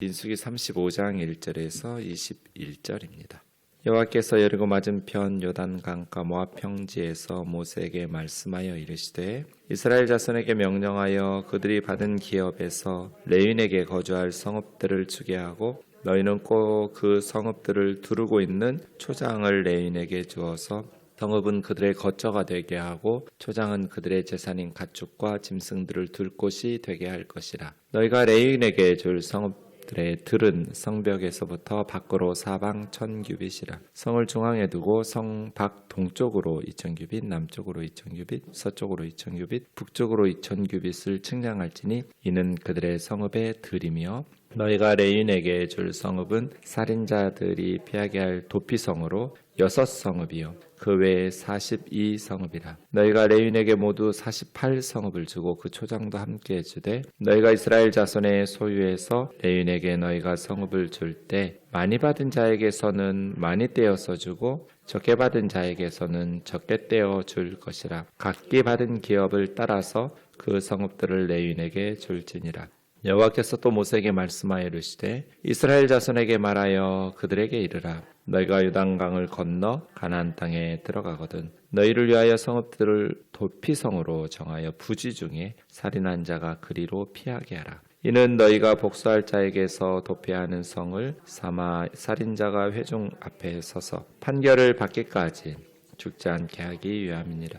민수기 35장 1절에서 21절입니다. 여호와께서 여리고 맞은편 요단 강가 모압 평지에서 모세에게 말씀하여 이르시되 이스라엘 자손에게 명령하여 그들이 받은 기업에서 레윈에게 거주할 성읍들을 주게 하고 너희는 꼭 그 성읍들을 두르고 있는 초장을 레윈에게 주어서 성읍은 그들의 거처가 되게 하고 초장은 그들의 재산인 가축과 짐승들을 둘 곳이 되게 할 것이라. 너희가 레인에게 줄 성읍 들의 들은 성벽에서부터 밖으로 사방 천 규빗이라. 성을 중앙에 두고 성 밖 동쪽으로 이천 규빗, 남쪽으로 이천 규빗, 서쪽으로 이천 규빗, 북쪽으로 이천 규빗을 측량할지니 이는 그들의 성읍의 들이며 너희가 레인에게 줄 성읍은 살인자들이 피하게 할 도피성으로 여섯 성읍이요. 그 외에 42 성읍이라. 너희가 레윈에게 모두 48 성읍을 주고 그 초장도 함께 주되 너희가 이스라엘 자손의 소유에서 레윈에게 너희가 성읍을 줄 때 많이 받은 자에게서는 많이 떼어서 주고 적게 받은 자에게서는 적게 떼어 줄 것이라. 각기 받은 기업을 따라서 그 성읍들을 레윈에게 줄지니라 여호와께서 또 모세에게 말씀하여 이르시되 이스라엘 자손에게 말하여 그들에게 이르라. 너희가 요단강을 건너 가나안 땅에 들어가거든 너희를 위하여 성읍들을 도피성으로 정하여 부지 중에 살인한 자가 그리로 피하게 하라. 이는 너희가 복수할 자에게서 도피하는 성을 삼아 살인자가 회중 앞에 서서 판결을 받기까지 죽지 않게 하기 위함이니라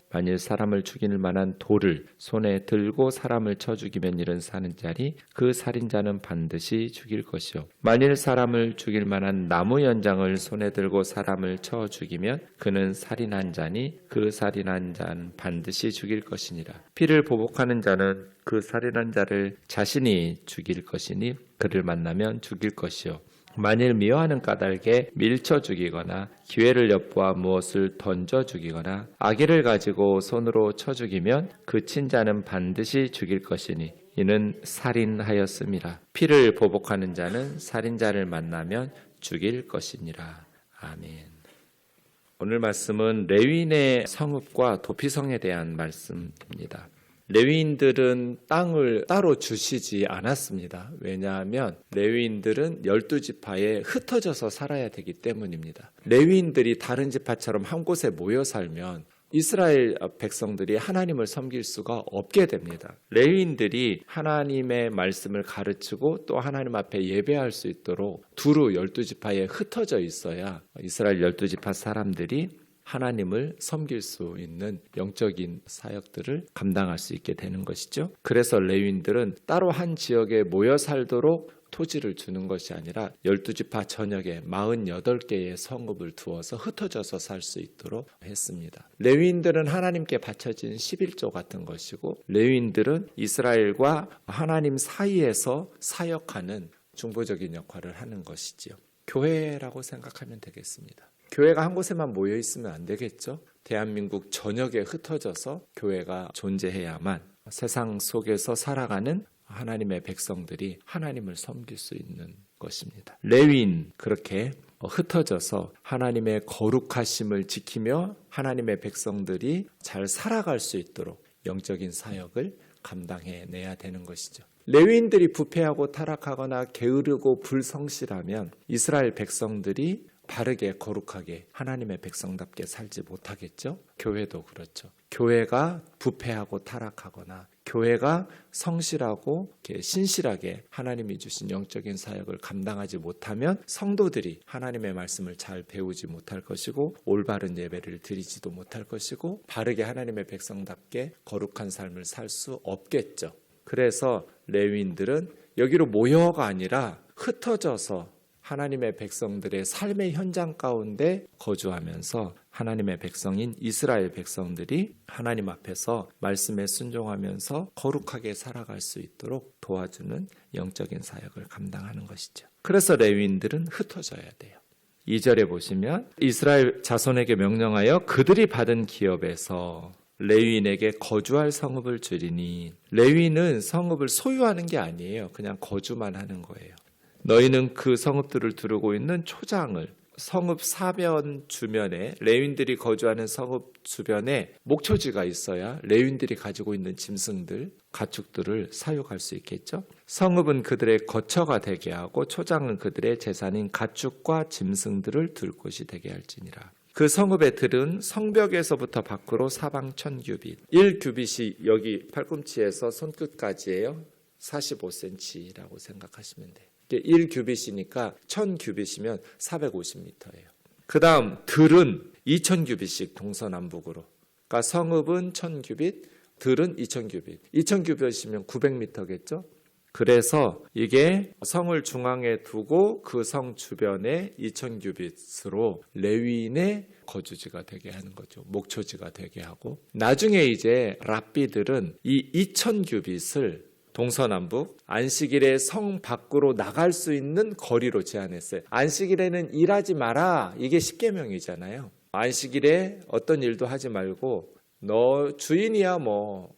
만일 사람을 죽일 만한 돌을 손에 들고 사람을 쳐 죽이면 이런 자리 그 살인자는 반드시 죽일 것이요. 만일 사람을 죽일 만한 나무 연장을 손에 들고 사람을 쳐 죽이면 그는 살인한 자니 그 살인한 자는 반드시 죽일 것이니라. 피를 보복하는 자는 그 살인한 자를 자신이 죽일 것이니 그를 만나면 죽일 것이요 만일 미워하는 까닭에 밀쳐 죽이거나 기회를 엿보아 무엇을 던져 죽이거나 아기를 가지고 손으로 쳐 죽이면 그 친자는 반드시 죽일 것이니 이는 살인하였음이라 피를 보복하는 자는 살인자를 만나면 죽일 것이니라 아멘. 오늘 말씀은 레윈의 성읍과 도피성에 대한 말씀입니다. 레위인들은 땅을 따로 주시지 않았습니다. 왜냐하면 레위인들은 열두 지파에 흩어져서 살아야 되기 때문입니다. 레위인들이 다른 지파처럼 한 곳에 모여 살면 이스라엘 백성들이 하나님을 섬길 수가 없게 됩니다. 레위인들이 하나님의 말씀을 가르치고 또 하나님 앞에 예배할 수 있도록 두루 열두 지파에 흩어져 있어야 이스라엘 열두 지파 사람들이 하나님을 섬길 수 있는 영적인 사역들을 감당할 수 있게 되는 것이죠. 그래서 레윈들은 따로 한 지역에 모여 살도록 토지를 주는 것이 아니라 열두 지파 전역에 48개의 성읍을 두어서 흩어져서 살 수 있도록 했습니다. 레위인들은 하나님께 바쳐진 11조 같은 것이고 레위인들은 이스라엘과 하나님 사이에서 사역하는 중보적인 역할을 하는 것이지요. 교회라고 생각하면 되겠습니다. 교회가 한 곳에만 모여 있으면 안 되겠죠? 대한민국 전역에 흩어져서 교회가 존재해야만 세상 속에서 살아가는 하나님의 백성들이 하나님을 섬길 수 있는 것입니다. 레위인 그렇게 흩어져서 하나님의 거룩하심을 지키며 하나님의 백성들이 잘 살아갈 수 있도록 영적인 사역을 감당해 내야 되는 것이죠. 레위인들이 부패하고 타락하거나 게으르고 불성실하면 이스라엘 백성들이 바르게 거룩하게 하나님의 백성답게 살지 못하겠죠? 교회도 그렇죠. 교회가 부패하고 타락하거나 교회가 성실하고 신실하게 하나님이 주신 영적인 사역을 감당하지 못하면 성도들이 하나님의 말씀을 잘 배우지 못할 것이고 올바른 예배를 드리지도 못할 것이고 바르게 하나님의 백성답게 거룩한 삶을 살 수 없겠죠. 그래서 레위인들은 여기로 모여가 아니라 흩어져서 하나님의 백성들의 삶의 현장 가운데 거주하면서 하나님의 백성인 이스라엘 백성들이 하나님 앞에서 말씀에 순종하면서 거룩하게 살아갈 수 있도록 도와주는 영적인 사역을 감당하는 것이죠. 그래서 레위인들은 흩어져야 돼요. 2절에 보시면 이스라엘 자손에게 명령하여 그들이 받은 기업에서 레위인에게 거주할 성읍을 주리니 레위인은 성읍을 소유하는 게 아니에요. 그냥 거주만 하는 거예요. 너희는 그 성읍들을 두르고 있는 초장을 성읍 사변 주변에 레윈들이 거주하는 성읍 주변에 목초지가 있어야 레윈들이 가지고 있는 짐승들, 가축들을 사육할 수 있겠죠. 성읍은 그들의 거처가 되게 하고 초장은 그들의 재산인 가축과 짐승들을 둘 곳이 되게 할지니라. 그 성읍의 들은 성벽에서부터 밖으로 사방 천 규빗, 1 규빗이 여기 팔꿈치에서 손끝까지예요. 45cm라고 생각하시면 돼요. 1 규빗이니까 1000 규빗이면 450m예요. 그 다음 들은 2000 규빗씩 동서남북으로. 그러니까 성읍은 1000 규빗, 들은 2000 규빗. 2000 규빗이면 900m겠죠? 그래서 이게 성을 중앙에 두고 그 성 주변에 2000 규빗으로 레위인의 거주지가 되게 하는 거죠. 목초지가 되게 하고 나중에 이제 랍비들은 이 2000 규빗을 동서남북 안식일에 성 밖으로 나갈 수 있는 거리로 제한했어요. 안식일에는 일하지 마라. 이게 십계명이잖아요. 안식일에 어떤 일도 하지 말고 너 주인이야 뭐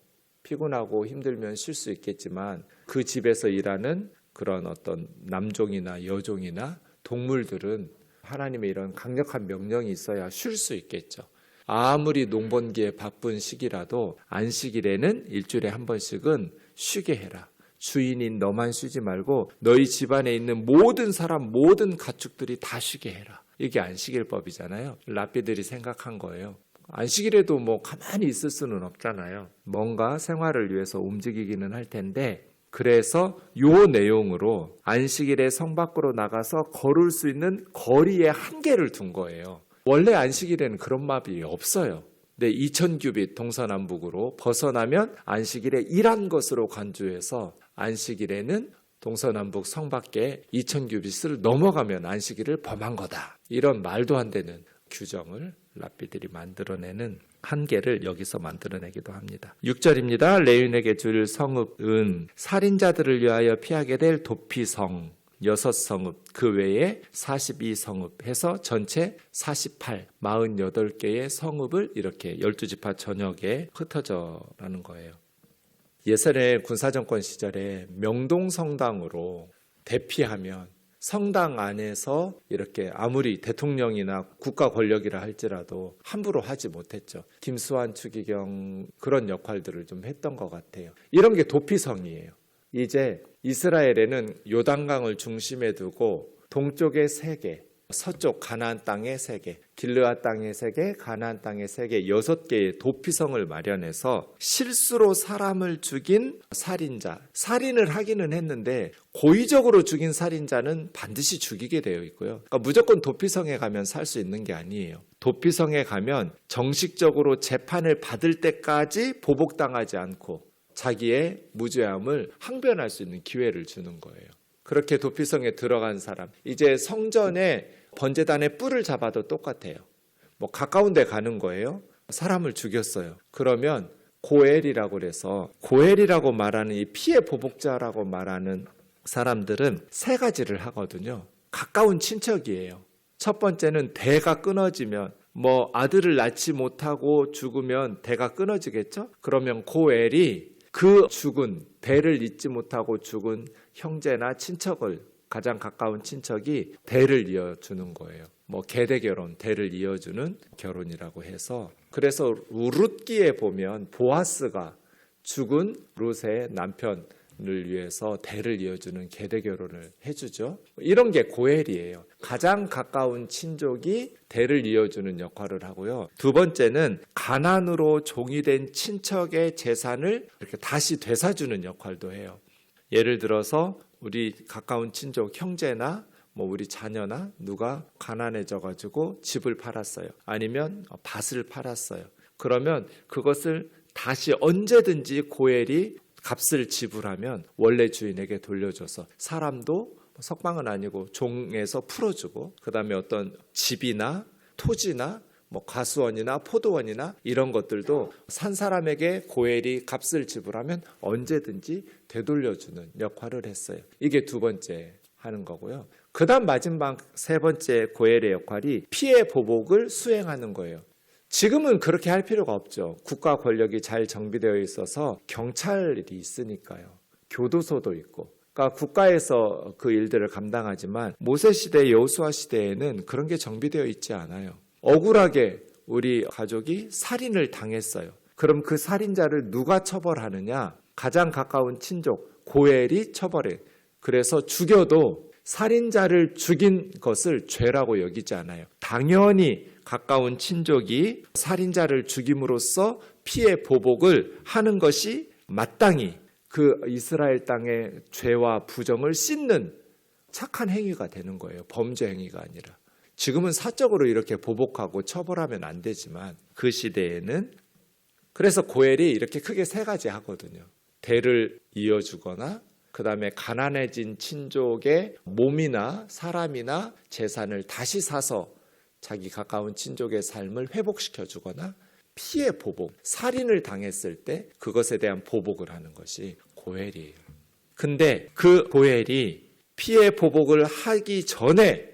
피곤하고 힘들면 쉴 수 있겠지만 그 집에서 일하는 그런 어떤 남종이나 여종이나 동물들은 하나님의 이런 강력한 명령이 있어야 쉴 수 있겠죠. 아무리 농번기에 바쁜 시기라도 안식일에는 일주일에 한 번씩은 쉬게 해라. 주인인 너만 쉬지 말고 너희 집안에 있는 모든 사람, 모든 가축들이 다 쉬게 해라. 이게 안식일법이잖아요. 랍비들이 생각한 거예요. 안식일에도 뭐 가만히 있을 수는 없잖아요. 뭔가 생활을 위해서 움직이기는 할 텐데 그래서 요 내용으로 안식일에 성 밖으로 나가서 걸을 수 있는 거리의 한계를 둔 거예요. 원래 안식일에는 그런 마비 없어요. 근데 2000규빗 동서남북으로 벗어나면 안식일에 일한 것으로 간주해서 안식일에는 동서남북 성 밖에 2000규빗을 넘어가면 안식일을 범한 거다. 이런 말도 안 되는 규정을 랍비들이 만들어내는 한계를 여기서 만들어내기도 합니다. 6절입니다. 레윈에게 줄 성읍은 살인자들을 위하여 피하게 될 도피성 여섯 성읍 그 외에 42성읍 해서 전체 48, 48개의 성읍을 이렇게 12지파 전역에 흩어져라는 거예요. 예전에 군사정권 시절에 명동성당으로 대피하면 성당 안에서 이렇게 아무리 대통령이나 국가 권력이라 할지라도 함부로 하지 못했죠. 김수환, 추기경 그런 역할들을 좀 했던 것 같아요. 이런 게 도피성이에요. 이제 이스라엘에는 요단강을 중심에 두고 동쪽에 세 개, 서쪽 가나안 땅에 세 개, 길르아 땅에 세 개, 가나안 땅에 세 개, 여섯 개의 도피성을 마련해서 실수로 사람을 죽인 살인자, 살인을 하기는 했는데 고의적으로 죽인 살인자는 반드시 죽이게 되어 있고요. 그러니까 무조건 도피성에 가면 살 수 있는 게 아니에요. 도피성에 가면 정식적으로 재판을 받을 때까지 보복당하지 않고 자기의 무죄함을 항변할 수 있는 기회를 주는 거예요. 그렇게 도피성에 들어간 사람, 이제 성전에 번제단의 뿔을 잡아도 똑같아요. 뭐 가까운 데 가는 거예요. 사람을 죽였어요. 그러면 고엘이라고 그래서 고엘이라고 말하는 이 피해 보복자라고 말하는 사람들은 세 가지를 하거든요. 가까운 친척이에요. 첫 번째는 대가 끊어지면 뭐 아들을 낳지 못하고 죽으면 대가 끊어지겠죠? 그러면 고엘이 그 죽은 대를 잇지 못하고 죽은 형제나 친척을 가장 가까운 친척이 대를 이어주는 거예요. 뭐 계대 결혼, 대를 이어주는 결혼이라고 해서 그래서 룻기에 보면 보아스가 죽은 룻의 남편 을 위해서 대를 이어주는 계대 결혼을 해주죠. 이런 게 고엘이에요. 가장 가까운 친족이 대를 이어주는 역할을 하고요. 두 번째는 가난으로 종이 된 친척의 재산을 이렇게 다시 되사주는 역할도 해요. 예를 들어서 우리 가까운 친족 형제나 뭐 우리 자녀나 누가 가난해져 가지고 집을 팔았어요. 아니면 밭을 팔았어요. 그러면 그것을 다시 언제든지 고엘이 값을 지불하면 원래 주인에게 돌려줘서 사람도 석방은 아니고 종에서 풀어주고 그다음에 어떤 집이나 토지나 뭐 과수원이나 포도원이나 이런 것들도 산 사람에게 고엘이 값을 지불하면 언제든지 되돌려주는 역할을 했어요. 이게 두 번째 하는 거고요. 그다음 마지막 세 번째 고엘의 역할이 피해 보복을 수행하는 거예요. 지금은 그렇게 할 필요가 없죠. 국가 권력이 잘 정비되어 있어서 경찰이 있으니까요. 교도소도 있고. 그러니까 국가에서 그 일들을 감당하지만 모세 시대, 여호수아 시대에는 그런 게 정비되어 있지 않아요. 억울하게 우리 가족이 살인을 당했어요. 그럼 그 살인자를 누가 처벌하느냐? 가장 가까운 친족 고엘이 처벌해. 그래서 죽여도 살인자를 죽인 것을 죄라고 여기지 않아요. 당연히 가까운 친족이 살인자를 죽임으로써 피해 보복을 하는 것이 마땅히 그 이스라엘 땅의 죄와 부정을 씻는 착한 행위가 되는 거예요. 범죄 행위가 아니라. 지금은 사적으로 이렇게 보복하고 처벌하면 안 되지만 그 시대에는 그래서 고엘이 이렇게 크게 세 가지 하거든요. 대를 이어주거나 그 다음에 가난해진 친족의 몸이나 사람이나 재산을 다시 사서 자기 가까운 친족의 삶을 회복시켜 주거나 피해 보복, 살인을 당했을 때 그것에 대한 보복을 하는 것이 고엘이에요. 근데 그 고엘이 피해 보복을 하기 전에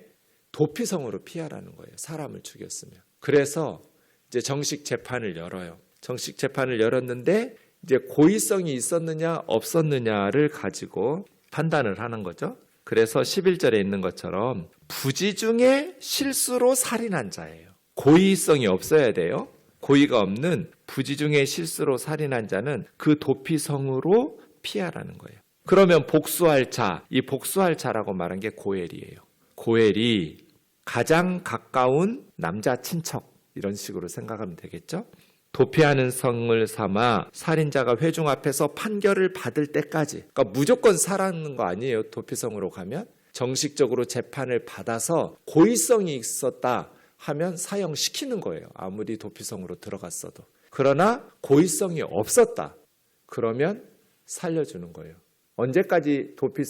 도피성으로 피하라는 거예요. 사람을 죽였으면. 그래서 이제 정식 재판을 열어요. 정식 재판을 열었는데 이제 고의성이 있었느냐 없었느냐를 가지고 판단을 하는 거죠. 그래서 11절에 있는 것처럼 부지 중에 실수로 살인한 자예요. 고의성이 없어야 돼요. 고의가 없는 부지 중에 실수로 살인한 자는 그 도피성으로 피하라는 거예요. 그러면 복수할 자, 이 복수할 자라고 말한 게 고엘이에요. 고엘이 가장 가까운 남자 친척 이런 식으로 생각하면 되겠죠? 도피하는 성을 삼아 살인자가 회중 앞에서 판결을 받을 때까지. 그러니까 무조건 살아는 거 아니에요 도피성으로 가면? 정식적으로 재판을 받아서 고의성이 있었다 하면 사형시키는 거예요 아무리 도피성으로 들어갔어도. 그러나 고의성이 없었다. 그러면 살려주는 거예요. 언제까지 도피,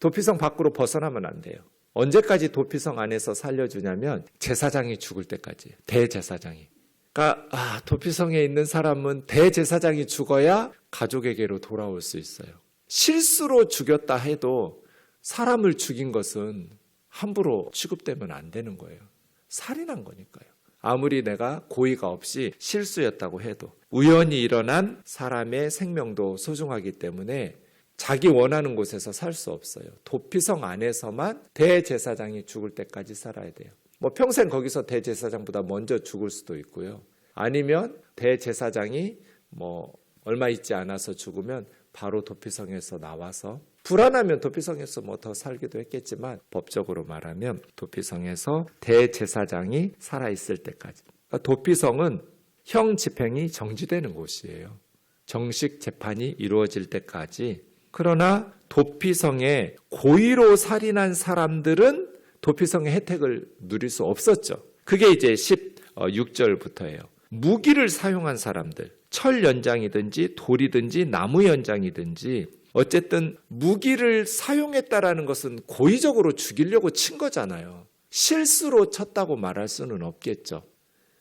도피성 밖으로 벗어나면 안 돼요. 언제까지 도피성 안에서 살려주냐면 제사장이 죽을 때까지 대제사장이 그러니까 아, 도피성에 있는 사람은 대제사장이 죽어야 가족에게로 돌아올 수 있어요. 실수로 죽였다 해도 사람을 죽인 것은 함부로 취급되면 안 되는 거예요. 살인한 거니까요. 아무리 내가 고의가 없이 실수였다고 해도 우연히 일어난 사람의 생명도 소중하기 때문에 자기 원하는 곳에서 살 수 없어요. 도피성 안에서만 대제사장이 죽을 때까지 살아야 돼요. 뭐 평생 거기서 대제사장보다 먼저 죽을 수도 있고요. 아니면 대제사장이 뭐 얼마 있지 않아서 죽으면 바로 도피성에서 나와서 불안하면 도피성에서 뭐 더 살기도 했겠지만 법적으로 말하면 도피성에서 대제사장이 살아 있을 때까지. 그러니까 도피성은 형 집행이 정지되는 곳이에요. 정식 재판이 이루어질 때까지. 그러나 도피성에 고의로 살인한 사람들은 도피성의 혜택을 누릴 수 없었죠. 그게 이제 16절부터예요. 무기를 사용한 사람들, 철 연장이든지 돌이든지 나무 연장이든지 어쨌든 무기를 사용했다라는 것은 고의적으로 죽이려고 친 거잖아요. 실수로 쳤다고 말할 수는 없겠죠.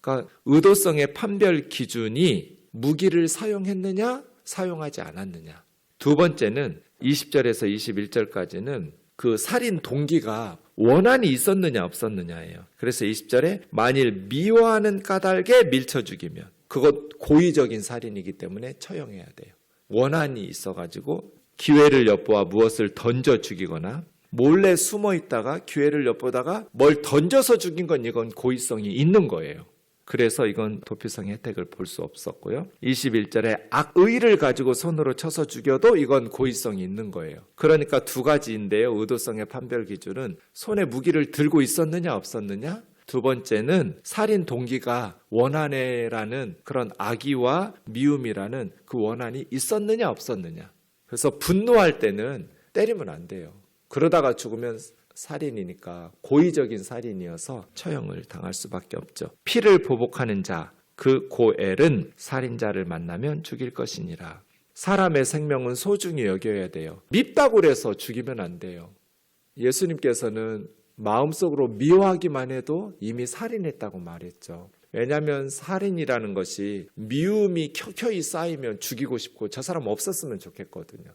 그러니까 의도성의 판별 기준이 무기를 사용했느냐, 사용하지 않았느냐. 두 번째는 20절에서 21절까지는 그 살인 동기가 원한이 있었느냐 없었느냐예요. 그래서 20절에 만일 미워하는 까닭에 밀쳐 죽이면 그것 고의적인 살인이기 때문에 처형해야 돼요. 원한이 있어가지고 기회를 엿보아 무엇을 던져 죽이거나 몰래 숨어 있다가 기회를 엿보다가 뭘 던져서 죽인 건 이건 고의성이 있는 거예요. 그래서 이건 도피성 혜택을 볼 수 없었고요. 21절에 악의를 가지고 손으로 쳐서 죽여도 이건 고의성이 있는 거예요. 그러니까 두 가지인데요. 의도성의 판별 기준은 손에 무기를 들고 있었느냐 없었느냐 두 번째는 살인 동기가 원한에라는 그런 악의와 미움이라는 그 원한이 있었느냐 없었느냐. 그래서 분노할 때는 때리면 안 돼요. 그러다가 죽으면 살인이니까 고의적인 살인이어서 처형을 당할 수밖에 없죠. 피를 보복하는 자, 그 고엘은 살인자를 만나면 죽일 것이니라. 사람의 생명은 소중히 여겨야 돼요. 밉다고 그래서 죽이면 안 돼요. 예수님께서는 마음속으로 미워하기만 해도 이미 살인했다고 말했죠. 왜냐하면 살인이라는 것이 미움이 켜켜이 쌓이면 죽이고 싶고 저 사람 없었으면 좋겠거든요.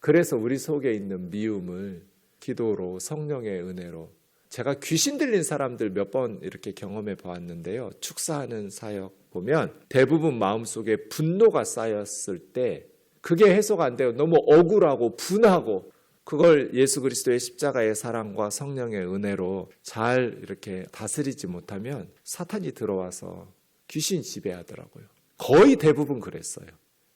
그래서 우리 속에 있는 미움을 기도로 성령의 은혜로 제가 귀신 들린 사람들 몇 번 이렇게 경험해 보았는데요. 축사하는 사역 보면 대부분 마음속에 분노가 쌓였을 때 그게 해소가 안 돼요. 너무 억울하고 분하고 그걸 예수 그리스도의 십자가의 사랑과 성령의 은혜로 잘 이렇게 다스리지 못하면 사탄이 들어와서 귀신 지배하더라고요. 거의 대부분 그랬어요.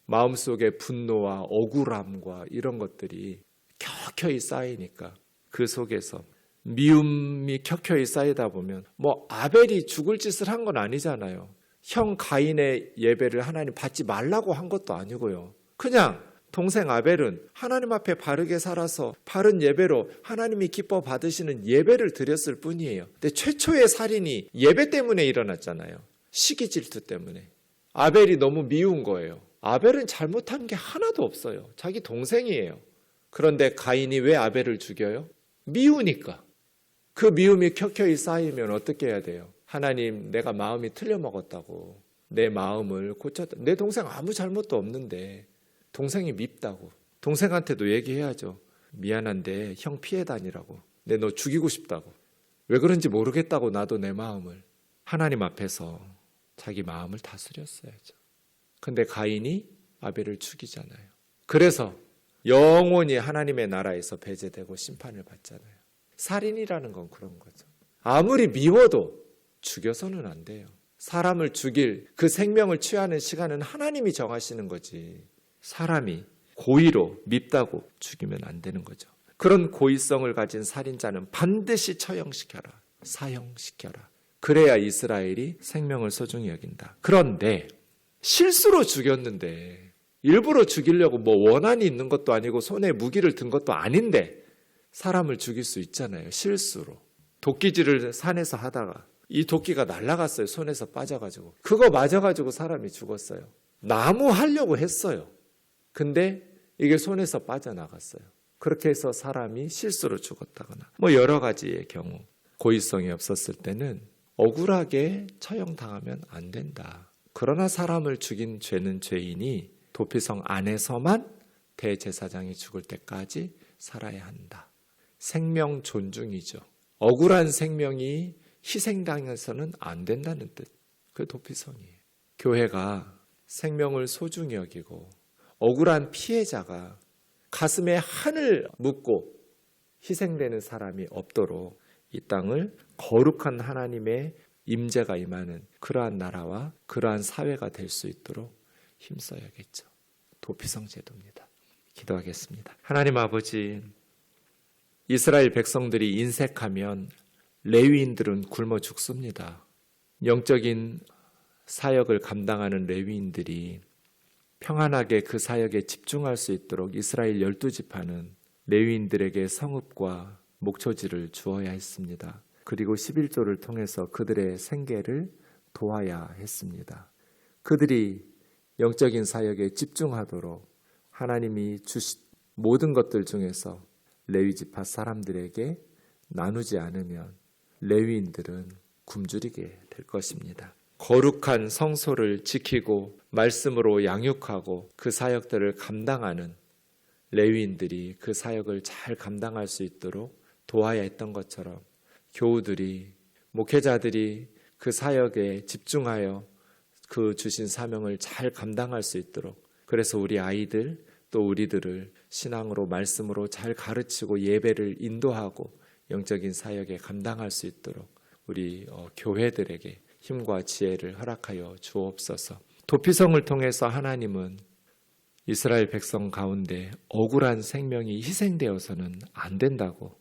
마음속에 분노와 억울함과 이런 것들이 켜켜이 쌓이니까 그 속에서 미움이 켜켜이 쌓이다 보면 뭐 아벨이 죽을 짓을 한 건 아니잖아요. 형 가인의 예배를 하나님 받지 말라고 한 것도 아니고요. 그냥 동생 아벨은 하나님 앞에 바르게 살아서 바른 예배로 하나님이 기뻐 받으시는 예배를 드렸을 뿐이에요. 근데 최초의 살인이 예배 때문에 일어났잖아요. 시기 질투 때문에. 아벨이 너무 미운 거예요. 아벨은 잘못한 게 하나도 없어요. 자기 동생이에요. 그런데 가인이 왜 아벨을 죽여요? 미우니까. 그 미움이 켜켜이 쌓이면 어떻게 해야 돼요? 하나님, 내가 마음이 틀려 먹었다고. 내 마음을 고쳤다. 내 동생 아무 잘못도 없는데 동생이 밉다고. 동생한테도 얘기해야죠. 미안한데 형 피해 다니라고. 내 너 죽이고 싶다고. 왜 그런지 모르겠다고 나도 내 마음을 하나님 앞에서 자기 마음을 다스렸어야죠. 근데 가인이 아벨을 죽이잖아요. 그래서 영원히 하나님의 나라에서 배제되고 심판을 받잖아요. 살인이라는 건 그런 거죠. 아무리 미워도 죽여서는 안 돼요. 사람을 죽일 그 생명을 취하는 시간은 하나님이 정하시는 거지. 사람이 고의로 밉다고 죽이면 안 되는 거죠. 그런 고의성을 가진 살인자는 반드시 처형시켜라. 사형시켜라. 그래야 이스라엘이 생명을 소중히 여긴다. 그런데 실수로 죽였는데 일부러 죽이려고 뭐 원한이 있는 것도 아니고 손에 무기를 든 것도 아닌데 사람을 죽일 수 있잖아요. 실수로. 도끼질을 산에서 하다가 이 도끼가 날아갔어요. 손에서 빠져가지고. 그거 맞아가지고 사람이 죽었어요. 나무 하려고 했어요. 근데 이게 손에서 빠져나갔어요. 그렇게 해서 사람이 실수로 죽었다거나 뭐 여러 가지의 경우 고의성이 없었을 때는 억울하게 처형당하면 안 된다. 그러나 사람을 죽인 죄는 죄인이 도피성 안에서만 대제사장이 죽을 때까지 살아야 한다. 생명 존중이죠. 억울한 생명이 희생당해서는 안 된다는 뜻. 그 도피성이에요. 교회가 생명을 소중히 여기고 억울한 피해자가 가슴에 한을 묻고 희생되는 사람이 없도록 이 땅을 거룩한 하나님의 임재가 임하는 그러한 나라와 그러한 사회가 될 수 있도록 힘써야겠죠. 도피성 제도입니다. 기도하겠습니다. 하나님 아버지, 이스라엘 백성들이 인색하면 레위인들은 굶어 죽습니다. 영적인 사역을 감당하는 레위인들이 평안하게 그 사역에 집중할 수 있도록 이스라엘 열두 지파는 레위인들에게 성읍과 목초지를 주어야 했습니다. 그리고 11조를 통해서 그들의 생계를 도와야 했습니다. 그들이 영적인 사역에 집중하도록 하나님이 주신 모든 것들 중에서 레위 지파 사람들에게 나누지 않으면 레위인들은 굶주리게 될 것입니다. 거룩한 성소를 지키고 말씀으로 양육하고 그 사역들을 감당하는 레위인들이 그 사역을 잘 감당할 수 있도록 도와야 했던 것처럼 교우들이 목회자들이 그 사역에 집중하여 그 주신 사명을 잘 감당할 수 있도록 그래서 우리 아이들 또 우리들을 신앙으로 말씀으로 잘 가르치고 예배를 인도하고 영적인 사역에 감당할 수 있도록 우리 어, 교회들에게 힘과 지혜를 허락하여 주옵소서. 도피성을 통해서 하나님은 이스라엘 백성 가운데 억울한 생명이 희생되어서는 안 된다고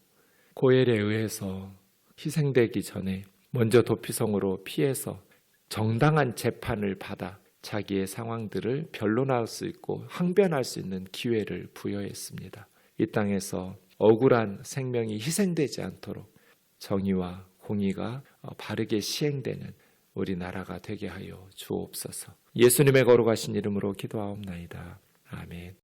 고엘에 의해서 희생되기 전에 먼저 도피성으로 피해서 정당한 재판을 받아 자기의 상황들을 변론할 수 있고 항변할 수 있는 기회를 부여했습니다. 이 땅에서 억울한 생명이 희생되지 않도록 정의와 공의가 바르게 시행되는 우리나라가 되게 하여 주옵소서. 예수님의 거룩하신 이름으로 기도하옵나이다. 아멘.